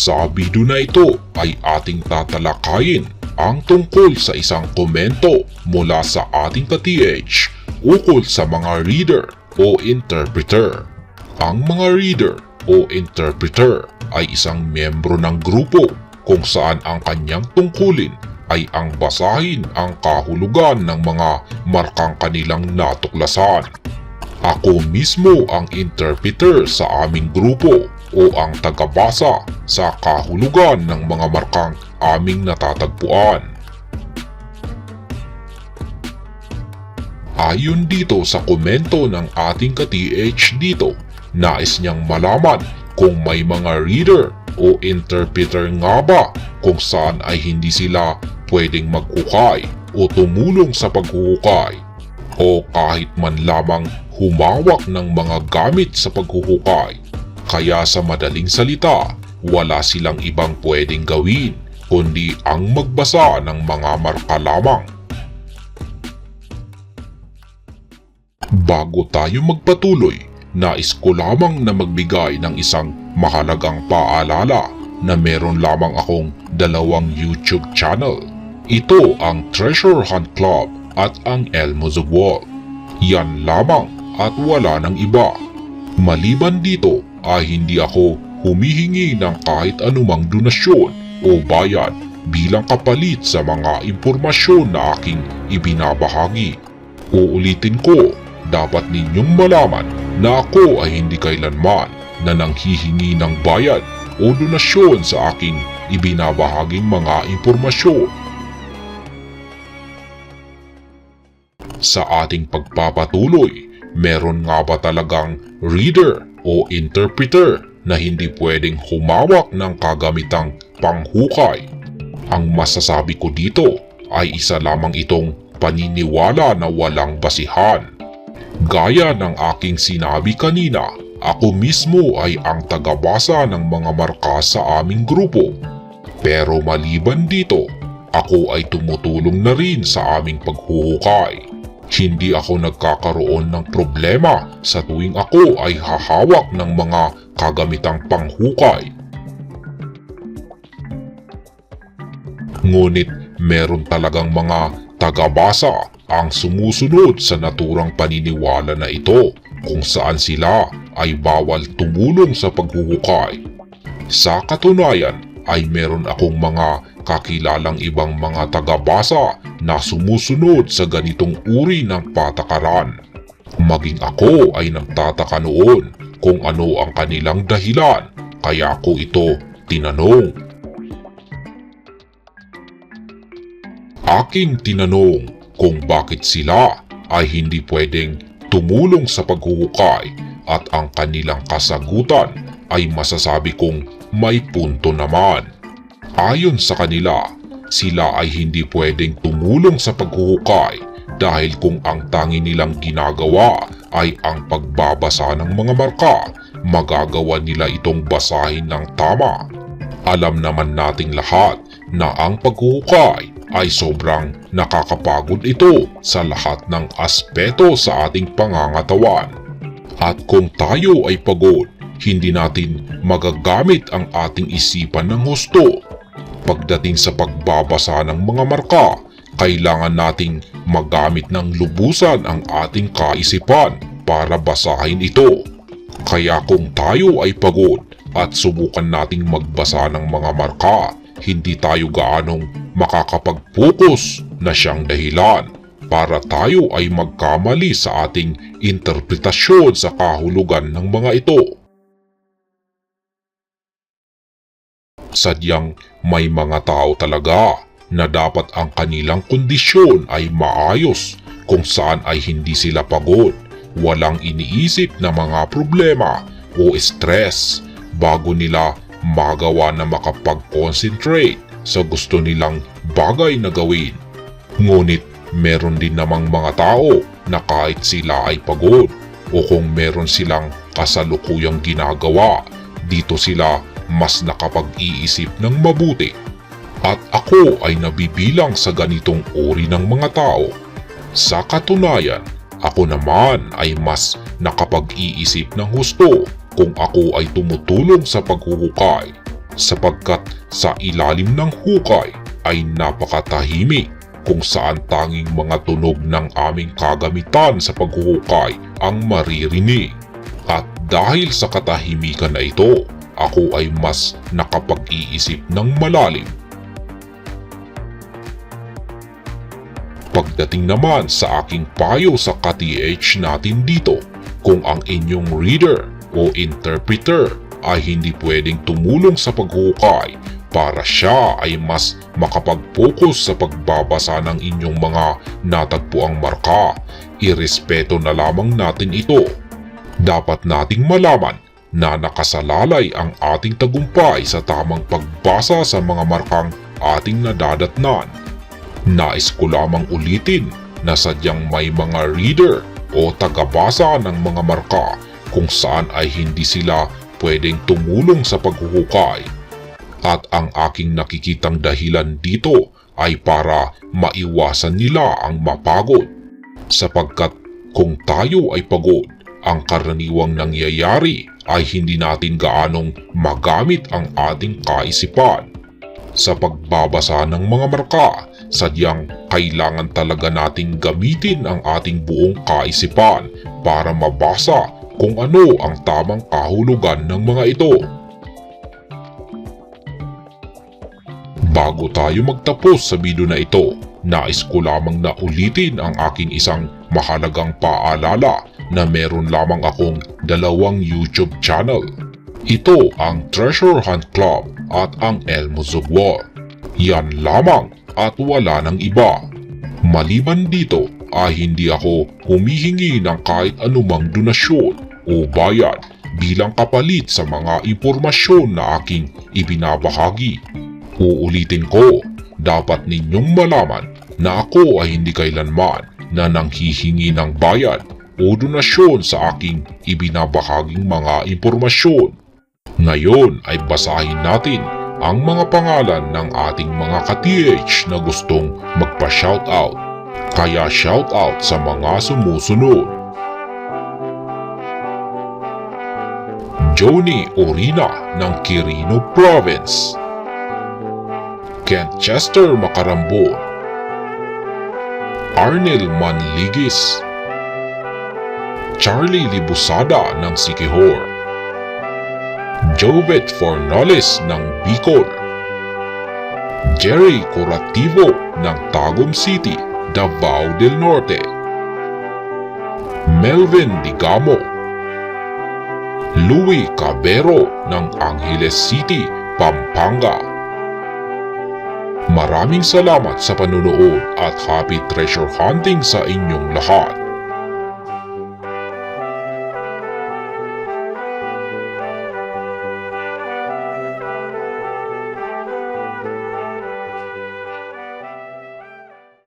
Sa video na ito ay ating tatalakayin ang tungkol sa isang komento mula sa ating ka-TH ukol sa mga reader o interpreter. Ang mga reader o interpreter ay isang miyembro ng grupo kung saan ang kanyang tungkulin ay ang basahin ang kahulugan ng mga markang kanilang natuklasan. Ako mismo ang interpreter sa aming grupo o ang tagabasa sa kahulugan ng mga markang aming natatagpuan. Ayon dito sa komento ng ating ka-TH dito, nais niyang malaman kung may mga reader o interpreter nga ba kung saan ay hindi sila pwedeng maghukay o tumulong sa paghuhukay o kahit man lamang humawak ng mga gamit sa paghuhukay. Kaya sa madaling salita, wala silang ibang pwedeng gawin kundi ang magbasa ng mga marka lamang. Bago tayo magpatuloy, nais ko lamang na magbigay ng isang mahalagang paalala na meron lamang akong dalawang YouTube channel. Ito ang Treasure Hunt Club at ang Elmo's Wall. Yan lamang at wala ng iba. Maliban dito ay hindi ako humihingi ng kahit anumang donasyon o bayad bilang kapalit sa mga impormasyon na aking ibinabahagi. Uulitin ko, dapat ninyong malaman na ako ay hindi kailanman na nanghihingi ng bayad o donasyon sa aking ibinabahaging mga impormasyon. Sa ating pagpapatuloy, meron nga ba talagang reader o interpreter na hindi pwedeng humawak ng kagamitang panghukay? Ang masasabi ko dito ay isa lamang itong paniniwala na walang basihan. Gaya ng aking sinabi kanina, ako mismo ay ang tagabasa ng mga marka sa aming grupo. Pero maliban dito, ako ay tumutulong na rin sa aming paghuhukay. Hindi ako nagkakaroon ng problema sa tuwing ako ay hahawak ng mga kagamitang panghukay. Ngunit meron talagang mga tagabasa ang sumusunod sa naturang paniniwala na ito kung saan sila ay bawal tumulong sa paghuhukay. Sa katunayan ay meron akong mga kakilalang ibang mga tagabasa na sumusunod sa ganitong uri ng patakaran. Maging ako ay nagtataka noon kung ano ang kanilang dahilan kaya ko ito tinanong. Aking tinanong kung bakit sila ay hindi pwedeng tumulong sa paghuhukay at ang kanilang kasagutan ay masasabi kong may punto naman. Ayon sa kanila, sila ay hindi pwedeng tumulong sa paghuhukay dahil kung ang tangi nilang ginagawa ay ang pagbabasa ng mga marka, magagawa nila itong basahin ng tama. Alam naman nating lahat na ang paghuhukay ay sobrang nakakapagod ito sa lahat ng aspeto sa ating pangangatawan. At kung tayo ay pagod, hindi natin magagamit ang ating isipan ng husto. Pagdating sa pagbabasa ng mga marka, kailangan nating magamit ng lubusan ang ating kaisipan para basahin ito. Kaya kung tayo ay pagod at subukan nating magbasa ng mga marka, hindi tayo gaanong makakapag-focus na siyang dahilan para tayo ay magkamali sa ating interpretasyon sa kahulugan ng mga ito. Sadyang may mga tao talaga na dapat ang kanilang kondisyon ay maayos kung saan ay hindi sila pagod, walang iniisip na mga problema o stress bago nila magawa na makapag-concentrate sa gusto nilang bagay na gawin. Ngunit meron din namang mga tao na kahit sila ay pagod o kung meron silang kasalukuyang ginagawa, dito sila mas nakapag-iisip ng mabuti. At ako ay nabibilang sa ganitong uri ng mga tao. Sa katunayan, ako naman ay mas nakapag-iisip ng husto kung ako ay tumutulong sa paghuhukay. sapagkat sa ilalim ng hukay ay napakatahimik kung saan tanging mga tunog ng aming kagamitan sa paghuhukay ang maririnig. At dahil sa katahimikan na ito, ako ay mas nakapag-iisip ng malalim. Pagdating naman sa aking payo sa ka-TH natin dito, kung ang inyong reader o interpreter ay hindi pwedeng tumulong sa paghuhukay para siya ay mas makapag-focus sa pagbabasa ng inyong mga natagpuang marka, irespeto na lamang natin ito. Dapat nating malaman na nakasalalay ang ating tagumpay sa tamang pagbasa sa mga markang ating nadadatnan. Nais ko lamang ulitin na sadyang may mga reader o tagabasa ng mga marka kung saan ay hindi sila pwedeng tumulong sa paghuhukay. At ang aking nakikitang dahilan dito ay para maiwasan nila ang mapagod. Sapagkat kung tayo ay pagod, ang karaniwang nangyayari ay hindi natin gaanong magamit ang ating kaisipan. Sa pagbabasa ng mga marka, sadyang kailangan talaga nating gamitin ang ating buong kaisipan para mabasa kung ano ang tamang kahulugan ng mga ito. Bago tayo magtapos sa video na ito, nais ko lamang na ulitin ang aking isang mahalagang paalala na meron lamang akong dalawang YouTube channel. Ito ang Treasure Hunt Club at ang Elmo Zugwar. Yan lamang at wala ng iba. Maliban dito ay hindi ako humihingi ng kahit anumang donasyon o bayad bilang kapalit sa mga impormasyon na aking ibinabahagi. Uulitin ko, dapat ninyong malaman na ako ay hindi kailanman na nanghihingi ng bayad o donasyon sa aking ibinabahaging mga impormasyon. Ngayon ay basahin natin ang mga pangalan ng ating mga ka-TH na gustong magpa-shoutout. Kaya shoutout sa mga sumusunod. Joni Orina ng Quirino Province. Kent Chester Macarambon. Arnel Manligis. Charlie Libusada ng Sikihor. Jovet Fornoles ng Bicol. Jerry Curativo ng Tagum City, Davao del Norte. Melvin Digamo. Louis Cabero ng Angeles City, Pampanga. Maraming salamat sa panunood at happy treasure hunting sa inyong lahat.